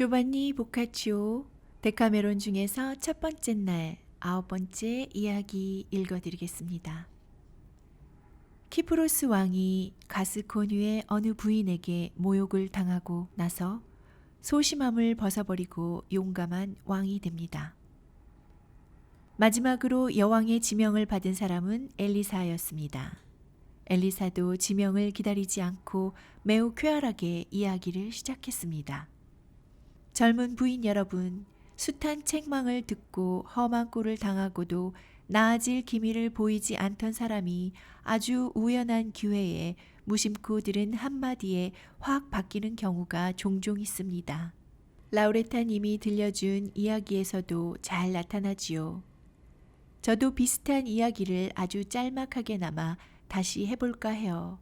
조반니 보카치오 데카메론 중에서 첫 번째 날 아홉 번째 이야기 읽어드리겠습니다. 키프로스 왕이 가스코뉴의 어느 부인에게 모욕을 당하고 나서 소심함을 벗어버리고 용감한 왕이 됩니다. 마지막으로 여왕의 지명을 받은 사람은 엘리사였습니다. 엘리사도 지명을 기다리지 않고 매우 쾌활하게 이야기를 시작했습니다. 젊은 부인 여러분, 숱한 책망을 듣고 험한 꼴을 당하고도 나아질 기미를 보이지 않던 사람이 아주 우연한 기회에 무심코 들은 한마디에 확 바뀌는 경우가 종종 있습니다. 라우레타 님이 들려준 이야기에서도 잘 나타나지요. 저도 비슷한 이야기를 아주 짤막하게나마 다시 해볼까 해요.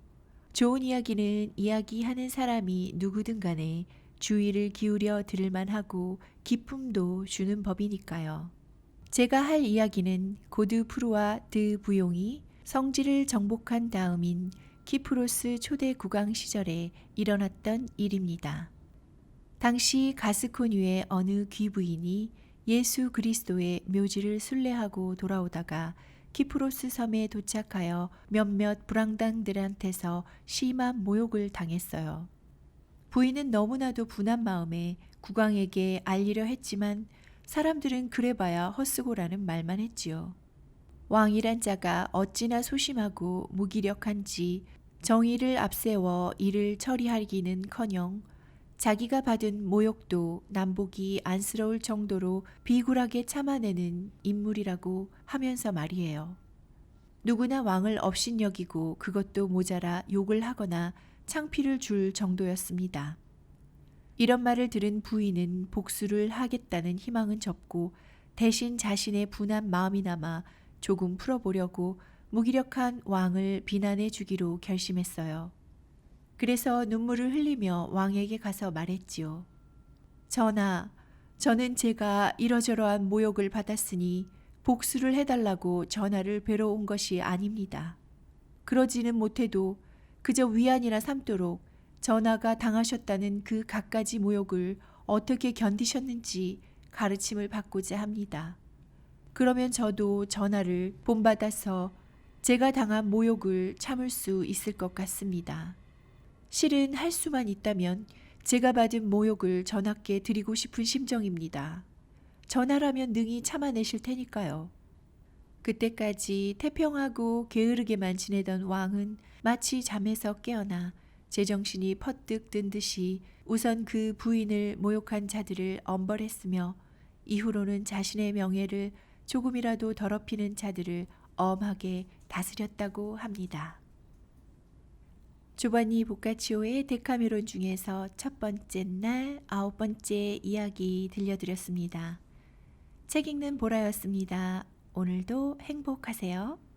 좋은 이야기는 이야기하는 사람이 누구든 간에 주의를 기울여 들을만 하고 기쁨도 주는 법이니까요. 제가 할 이야기는 고드 프루와 드 부용이 성지를 정복한 다음인 키프로스 초대 국왕 시절에 일어났던 일입니다. 당시 가스코뉴의 어느 귀부인이 예수 그리스도의 묘지를 순례하고 돌아오다가 키프로스 섬에 도착하여 몇몇 불황당들한테서 심한 모욕을 당했어요. 부인은 너무나도 분한 마음에 국왕에게 알리려 했지만 사람들은 그래봐야 헛수고라는 말만 했지요. 왕이란 자가 어찌나 소심하고 무기력한지 정의를 앞세워 이를 처리하기는커녕 자기가 받은 모욕도 남복이 안쓰러울 정도로 비굴하게 참아내는 인물이라고 하면서 말이에요. 누구나 왕을 업신여기고 그것도 모자라 욕을 하거나 창피를 줄 정도였습니다. 이런 말을 들은 부인은 복수를 하겠다는 희망은 접고 대신 자신의 분한 마음이나마 조금 풀어보려고 무기력한 왕을 비난해 주기로 결심했어요. 그래서 눈물을 흘리며 왕에게 가서 말했지요. 전하, 저는 제가 이러저러한 모욕을 받았으니 복수를 해달라고 전하를 뵈러 온 것이 아닙니다. 그러지는 못해도 그저 위안이라 삼도록 전하가 당하셨다는 그 갖가지 모욕을 어떻게 견디셨는지 가르침을 받고자 합니다. 그러면 저도 전하를 본받아서 제가 당한 모욕을 참을 수 있을 것 같습니다. 실은 할 수만 있다면 제가 받은 모욕을 전하께 드리고 싶은 심정입니다. 전하라면 능히 참아내실 테니까요. 그때까지 태평하고 게으르게만 지내던 왕은 마치 잠에서 깨어나 제정신이 퍼뜩 든 듯이 우선 그 부인을 모욕한 자들을 엄벌했으며 이후로는 자신의 명예를 조금이라도 더럽히는 자들을 엄하게 다스렸다고 합니다. 조바니 보카치오의 데카메론 중에서 첫 번째 날 아홉 번째 이야기 들려드렸습니다. 책 읽는 보라였습니다. 오늘도 행복하세요.